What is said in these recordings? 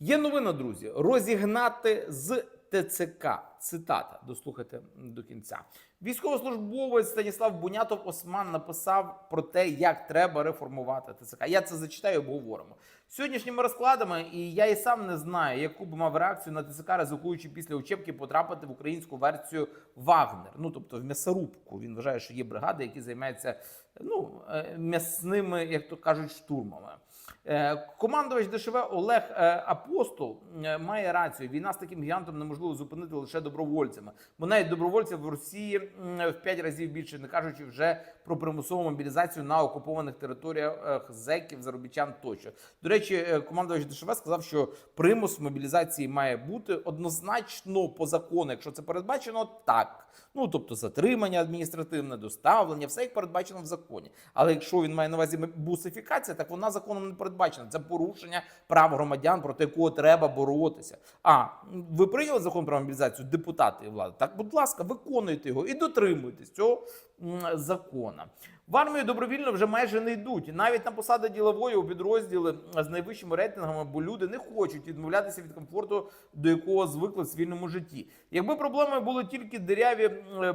Є новина, друзі, розігнати з ТЦК. Цитата, дослухайте до кінця. Військовослужбовець Станіслав Бунятов Осман написав про те, як треба реформувати ТЦК. Я це зачитаю, обговоримо сьогоднішніми розкладами. І я і сам не знаю, яку б мав реакцію на ТЦК, ризикуючи після учебки потрапити в українську версію Вагнер. Ну тобто в м'ясорубку. Він вважає, що є бригади, які займаються ну е, м'ясними, як то кажуть, штурмами. Е, Командувач ДШВ Олег е, Апостол е, має рацію. Війна з таким гігантом неможливо зупинити лише добровольцями. Бо навіть добровольців в Росії в 5 разів більше, не кажучи вже про примусову мобілізацію на окупованих територіях зеків, заробітчан тощо. До речі, командувач ДШВ сказав, що примус мобілізації має бути однозначно по закону, якщо це передбачено, так. Ну тобто затримання адміністративне, доставлення, все як передбачено в законі. Але якщо він має на увазі бусифікація, так вона законом не передбачена. Це порушення прав громадян, проти якого треба боротися. А ви прийняли закон про мобілізацію, депутати і влади? Так, будь ласка, виконуйте його і дотримуйтесь цього закона. В армію добровільно вже майже не йдуть. Навіть на посади ділової у підрозділи з найвищими рейтингами, бо люди не хочуть відмовлятися від комфорту, до якого звикли в цивільному житті. Якби проблемою були тільки диряві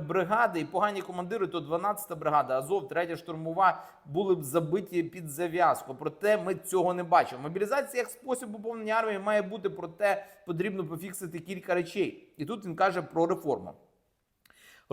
бригади і погані командири, то 12-та бригада, Азов, 3 штурмова були б забиті під зав'язку. Проте ми цього не бачимо. Мобілізація як спосіб поповнення армії має бути, проте потрібно пофіксити кілька речей. І тут він каже про реформу.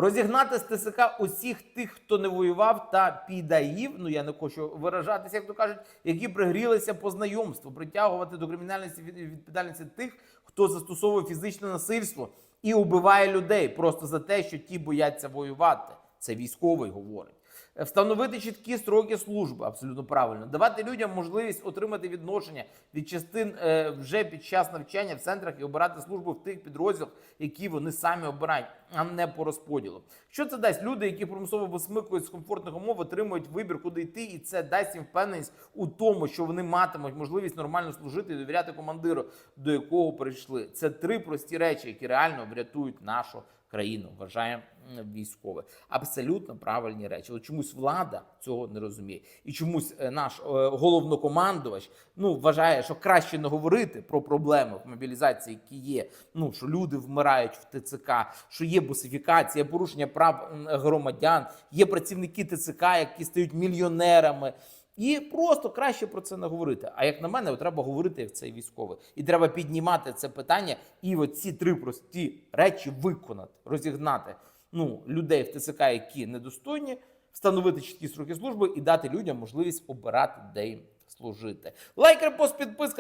Розігнати з ТСК усіх тих, хто не воював та підаїв, ну я не хочу виражатися, як то кажуть, які пригрілися по знайомству, притягувати до кримінальності відповідальності тих, хто застосовує фізичне насильство і убиває людей просто за те, що ті бояться воювати. Це військовий говорить. Встановити чіткі строки служби, абсолютно правильно, давати людям можливість отримати відношення від частин е, вже під час навчання в центрах і обирати службу в тих підрозділах, які вони самі обирають, а не по розподілу. Що це дасть? Люди, які примусово висмикують з комфортних умов, отримують вибір, куди йти, і це дасть їм впевненість у тому, що вони матимуть можливість нормально служити і довіряти командиру, до якого прийшли. Це три прості речі, які реально врятують нашу країну, вважає військове. Абсолютно правильні речі. Але чомусь влада цього не розуміє. І чомусь е, наш е, головнокомандувач ну, вважає, що краще не говорити про проблеми в мобілізації, які є. Ну, що люди вмирають в ТЦК, що є бусифікація, порушення прав громадян, є працівники ТЦК, які стають мільйонерами. І просто краще про це не говорити. А як на мене, треба говорити як цей військовий. І треба піднімати це питання і оці три прості речі виконати, розігнати ну, людей в ТСК, які недостойні, встановити чіткі сроки служби і дати людям можливість обирати, де їм служити. Лайк, репост, підписка.